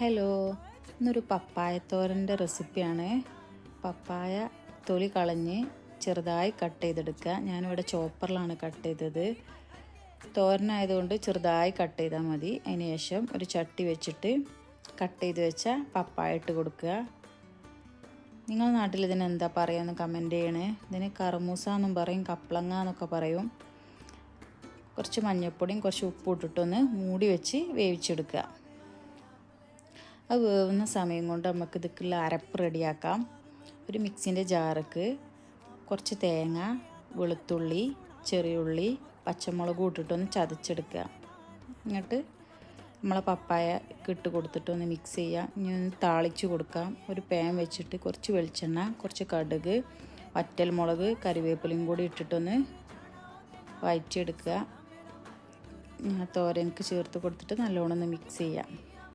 Hello ഇന്നൊരു പപ്പായ തോരന്റെ റെസിപ്പിയാണ്. പപ്പായ തൊലി കളഞ്ഞ് ചെറുതായി കട്ട് ചെയ്തെടുക്കുക. ഞാനിവിടെ ചോപ്പറിലാണ് കട്ട് ചെയ്തത്. തോരനായതുകൊണ്ട് ചെറുതായി കട്ട് ചെയ്താൽ മതി. അതിന് ശേഷം ഒരു ചട്ടി വെച്ചിട്ട് കട്ട് ചെയ്ത് വെച്ച പപ്പായ ഇട്ട് കൊടുക്കുക. നിങ്ങൾ നാട്ടിൽ ഇതിന് എന്താ കമന്റ് ചെയ്യണേ. ഇതിന് കറുമൂസ എന്നും പറയും കപ്ലങ്ങ എന്നൊക്കെ പറയും. കുറച്ച് മഞ്ഞൾപ്പൊടിയും കുറച്ച് ഉപ്പും ഇട്ടിട്ടൊന്ന് മൂടി വെച്ച് വേവിച്ചെടുക്കുക. അത് വേവുന്ന സമയം കൊണ്ട് നമുക്ക് ഇതൊക്കെയുള്ള അരപ്പ് റെഡിയാക്കാം. ഒരു മിക്സിന്റെ ജാറക്ക് കുറച്ച് തേങ്ങ വെളുത്തുള്ളി ചെറിയുള്ളി പച്ചമുളക് ഇട്ടിട്ടൊന്ന് ചതച്ചെടുക്കുക. എന്നിട്ട് നമ്മളെ പപ്പായ ഇട്ട് കൊടുത്തിട്ടൊന്ന് മിക്സ് ചെയ്യുക. ഇനി ഒന്ന് താളിച്ച് കൊടുക്കാം. ഒരു പാൻ വെച്ചിട്ട് കുറച്ച് വെളിച്ചെണ്ണ കുറച്ച് കടുക് വറ്റൽമുളക് കറിവേപ്പിലയും കൂടി ഇട്ടിട്ടൊന്ന് വഴറ്റിയെടുക്കുക തോരനക്ക് ചേർത്ത് കൊടുത്തിട്ട് നല്ലോണം ഒന്ന് മിക്സ് ചെയ്യാം